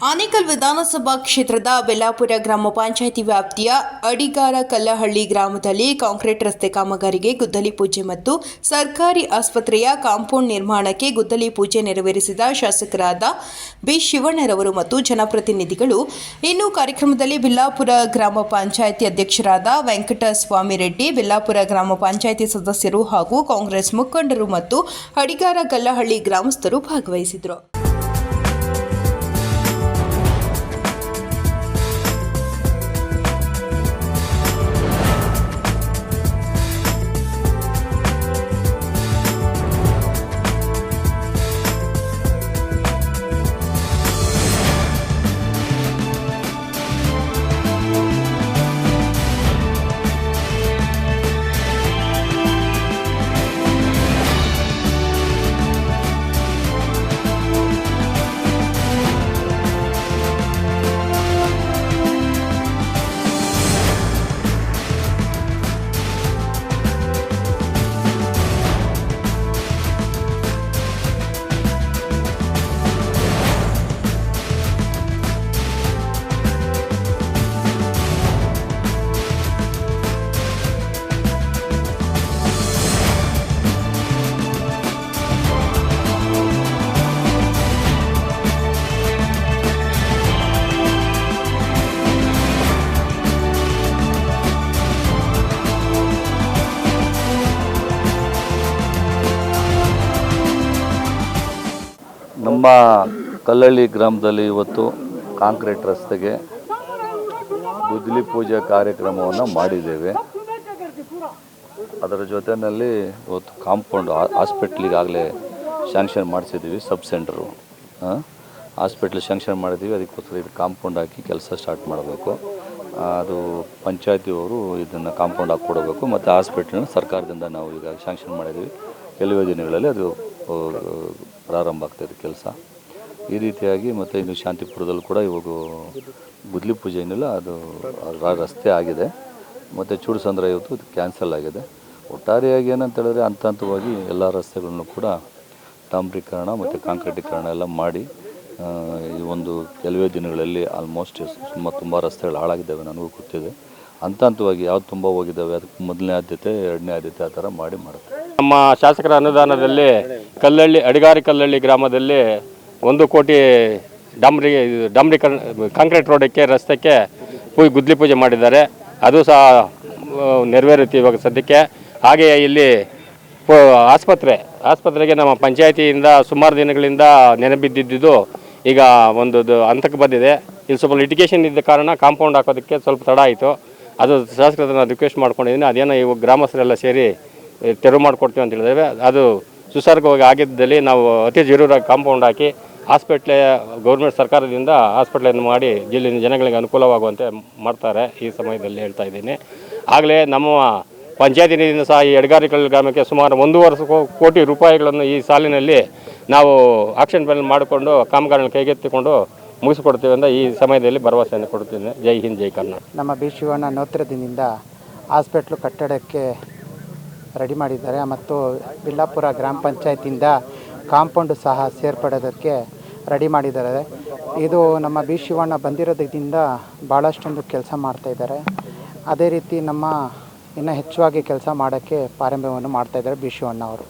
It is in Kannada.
ಆನೇಕಲ್ ವಿಧಾನಸಭಾ ಕ್ಷೇತ್ರದ ಬೆಲ್ಲಾಪುರ ಗ್ರಾಮ ಪಂಚಾಯಿತಿ ವ್ಯಾಪ್ತಿಯ ಅಡಿಗಾರ ಕಲ್ಲಹಳ್ಳಿ ಗ್ರಾಮದಲ್ಲಿ ಕಾಂಕ್ರೀಟ್ ರಸ್ತೆ ಕಾಮಗಾರಿಗೆ ಗುದ್ದಲಿ ಪೂಜೆ ಮತ್ತು ಸರ್ಕಾರಿ ಆಸ್ಪತ್ರೆಯ ಕಾಂಪೌಂಡ್ ನಿರ್ಮಾಣಕ್ಕೆ ಗುದ್ದಲಿ ಪೂಜೆ ನೆರವೇರಿಸಿದ ಶಾಸಕರಾದ ಬಿ ಶಿವಣ್ಣರವರು ಮತ್ತು ಜನಪ್ರತಿನಿಧಿಗಳು. ಇನ್ನು ಕಾರ್ಯಕ್ರಮದಲ್ಲಿ ಬಿಲ್ಲಾಪುರ ಗ್ರಾಮ ಪಂಚಾಯಿತಿ ಅಧ್ಯಕ್ಷರಾದ ವೆಂಕಟಸ್ವಾಮಿ ರೆಡ್ಡಿ, ಬಿಲ್ಲಾಪುರ ಗ್ರಾಮ ಪಂಚಾಯಿತಿ ಸದಸ್ಯರು ಹಾಗೂ ಕಾಂಗ್ರೆಸ್ ಮುಖಂಡರು ಮತ್ತು ಅಡಿಗಾರ ಕಲ್ಲಹಳ್ಳಿ ಗ್ರಾಮಸ್ಥರು ಭಾಗವಹಿಸಿದರು ನಮ್ಮ ಕಲ್ಲಳ್ಳಿ ಗ್ರಾಮದಲ್ಲಿ ಇವತ್ತು ಕಾಂಕ್ರೀಟ್ ರಸ್ತೆಗೆ ಗುದ್ದಲಿ ಪೂಜೆ ಕಾರ್ಯಕ್ರಮವನ್ನು ಮಾಡಿದ್ದೇವೆ. ಅದರ ಜೊತೆಯಲ್ಲಿ ಇವತ್ತು ಕಾಂಪೌಂಡ್ ಹಾಸ್ಪಿಟ್ಲಿಗಾಗಲೇ ಶಾಂಕ್ಷನ್ ಮಾಡಿಸಿದ್ದೀವಿ, ಸಬ್ ಸೆಂಟ್ರು. ಹಾಸ್ಪಿಟ್ಲ್ ಶಾಂಕ್ಷನ್ ಮಾಡಿದ್ದೀವಿ ಅದಕ್ಕೋಸ್ಕರ ಇದು ಕಾಂಪೌಂಡ್ ಹಾಕಿ ಕೆಲಸ ಸ್ಟಾರ್ಟ್ ಮಾಡಬೇಕು. ಅದು ಪಂಚಾಯತಿಯವರು ಇದನ್ನು ಕಾಂಪೌಂಡ್ ಹಾಕಿ ಕೊಡಬೇಕು ಮತ್ತು ಹಾಸ್ಪಿಟ್ಲನ್ನು ಸರ್ಕಾರದಿಂದ ನಾವು ಈಗ ಶಾಂಕ್ಷನ್ ಮಾಡಿದ್ದೀವಿ. ಕೆಲವೇ ದಿನಗಳಲ್ಲಿ ಅದು ಪ್ರಾರಂಭ ಆಗ್ತಾಯಿದೆ ಕೆಲಸ. ಈ ರೀತಿಯಾಗಿ ಮತ್ತು ಇನ್ನು ಶಾಂತಿಪುರದಲ್ಲಿ ಕೂಡ ಇವಾಗ ಗುದ್ಲಿ ಪೂಜೆ ಏನಿಲ್ಲ, ಅದು ರಸ್ತೆ ಆಗಿದೆ. ಮತ್ತು ಚೂಡುಸಂದ್ರ ಇವತ್ತು ಕ್ಯಾನ್ಸಲ್ ಆಗಿದೆ. ಒಟ್ಟಾರೆಯಾಗಿ ಏನಂತ ಹೇಳಿದ್ರೆ ಹಂತ ಹಂತವಾಗಿ ಎಲ್ಲ ರಸ್ತೆಗಳನ್ನು ಕೂಡ ಡಾಂಬ್ರೀಕರಣ ಮತ್ತು ಕಾಂಕ್ರೀಟೀಕರಣ ಎಲ್ಲ ಮಾಡಿ ಈ ಒಂದು ಕೆಲವೇ ದಿನಗಳಲ್ಲಿ ಆಲ್ಮೋಸ್ಟ್ ತುಂಬ ತುಂಬ ರಸ್ತೆಗಳು ಹಾಳಾಗಿದ್ದಾವೆ ನನಗೂ ಗೊತ್ತಿದೆ. ಹಂತ ಹಂತವಾಗಿ ಯಾವ್ದು ತುಂಬ ಹೋಗಿದ್ದಾವೆ, ಅದಕ್ಕೆ ಮೊದಲನೇ ಆದ್ಯತೆ, ಎರಡನೇ ಆದ್ಯತೆ ಆ ಥರ ಮಾಡಿ ಮಾಡುತ್ತೆ. ನಮ್ಮ ಶಾಸಕರ ಅನುದಾನದಲ್ಲಿ ಕಲ್ಲಳ್ಳಿ, ಅಡಿಗಾರಿ ಕಲ್ಲಳ್ಳಿ ಗ್ರಾಮದಲ್ಲಿ ಒಂದು ಕೋಟಿ ಡಾಂಬ್ರಿ ಡಾಂಬ್ರಿ ಕಾಂಕ್ರೀಟ್ ರೋಡಕ್ಕೆ ರಸ್ತೆಗೆ ಪೂ ಗುದ್ಲಿ ಪೂಜೆ ಮಾಡಿದ್ದಾರೆ. ಅದು ಸಹ ನೆರವೇರುತ್ತೆ ಇವಾಗ ಸದ್ಯಕ್ಕೆ. ಹಾಗೆಯೇ ಇಲ್ಲಿ ಆಸ್ಪತ್ರೆ, ಆಸ್ಪತ್ರೆಗೆ ನಮ್ಮ ಪಂಚಾಯತಿಯಿಂದ ಸುಮಾರು ದಿನಗಳಿಂದ ನೆನಬಿದ್ದಿದ್ದು ಈಗ ಒಂದು ಹಂತಕ್ಕೆ ಬಂದಿದೆ. ಇಲ್ಲಿ ಸ್ವಲ್ಪ ಲಿಟಿಗೇಷನ್ ಇದ್ದ ಕಾರಣ ಕಾಂಪೌಂಡ್ ಹಾಕೋದಕ್ಕೆ ಸ್ವಲ್ಪ ತಡ ಆಯಿತು. ಅದು ಶಾಸಕರನ್ನ ರಿಕ್ವೆಸ್ಟ್ ಮಾಡ್ಕೊಂಡಿದ್ದೀನಿ. ಅದೇನೋ ಇವಾಗ ಗ್ರಾಮಸ್ಥರೆಲ್ಲ ಸೇರಿ ತೆರವು ಮಾಡಿಕೊಡ್ತೀವಿ ಅಂತ ಹೇಳಿದ್ರೆ ಅದು ಸುಸರ್ಗವಾಗಿ ಆಗಿದ್ದಲ್ಲಿ ನಾವು ಅತಿ ಜರೂರಾಗಿ ಕಾಂಪೌಂಡ್ ಹಾಕಿ ಹಾಸ್ಪಿಟ್ಲೆ, ಗೌರ್ಮೆಂಟ್ ಸರ್ಕಾರದಿಂದ ಹಾಸ್ಪಿಟ್ಲನ್ನು ಮಾಡಿ ಜಿಲ್ಲೆಯ ಜನಗಳಿಗೆ ಅನುಕೂಲವಾಗುವಂತೆ ಮಾಡ್ತಾರೆ ಈ ಸಮಯದಲ್ಲಿ ಹೇಳ್ತಾ ಇದ್ದೀನಿ. ಆಗಲೇ ನಮ್ಮ ಪಂಚಾಯತಿ ನಿಧಿಯಿಂದ ಸಹ ಈ ಎಡಗಾರಿಕಲ್ ಗ್ರಾಮಕ್ಕೆ ಸುಮಾರು ಒಂದೂವರೆ ಕೋಟಿ ರೂಪಾಯಿಗಳನ್ನು ಈ ಸಾಲಿನಲ್ಲಿ ನಾವು ಆಕ್ಷನ್ ಪ್ಲಾನ್ ಮಾಡಿಕೊಂಡು ಕಾಮಗಾರಿಗಳನ್ನು ಕೈಗೆತ್ತಿಕೊಂಡು ಮುಗಿಸಿಕೊಡ್ತೀವಿ ಅಂತ ಈ ಸಮಯದಲ್ಲಿ ಭರವಸೆಯನ್ನು ಕೊಡ್ತೀನಿ. ಜೈ ಹಿಂದ್, ಜೈ ಕರ್ನಾಟಕ. ನಮ್ಮ ಬಿ ಶಿವಣ್ಣ ನೇತೃತ್ವದಿಂದ ಹಾಸ್ಪಿಟ್ಲು ಕಟ್ಟಡಕ್ಕೆ ರೆಡಿ ಮಾಡಿದ್ದಾರೆ. ಮತ್ತು ಬಿಲ್ಲಾಪುರ ಗ್ರಾಮ ಪಂಚಾಯತಿಯಿಂದ ಕಾಂಪೌಂಡು ಸಹ ಸೇರ್ಪಡೋದಕ್ಕೆ ರೆಡಿ ಮಾಡಿದ್ದಾರೆ. ಇದು ನಮ್ಮ ಬಿ ಶಿವಣ್ಣ ಬಂದಿರೋದ್ರಿಂದ ಭಾಳಷ್ಟೊಂದು ಕೆಲಸ ಮಾಡ್ತಾಯಿದ್ದಾರೆ ಅದೇ ರೀತಿ ನಮ್ಮ ಇನ್ನೂ ಹೆಚ್ಚುವಾಗಿ ಕೆಲಸ ಮಾಡೋಕ್ಕೆ ಪ್ರಾರಂಭವನ್ನು ಮಾಡ್ತಾಯಿದ್ದಾರೆ ಬಿ ಶಿವಣ್ಣ ಅವರು.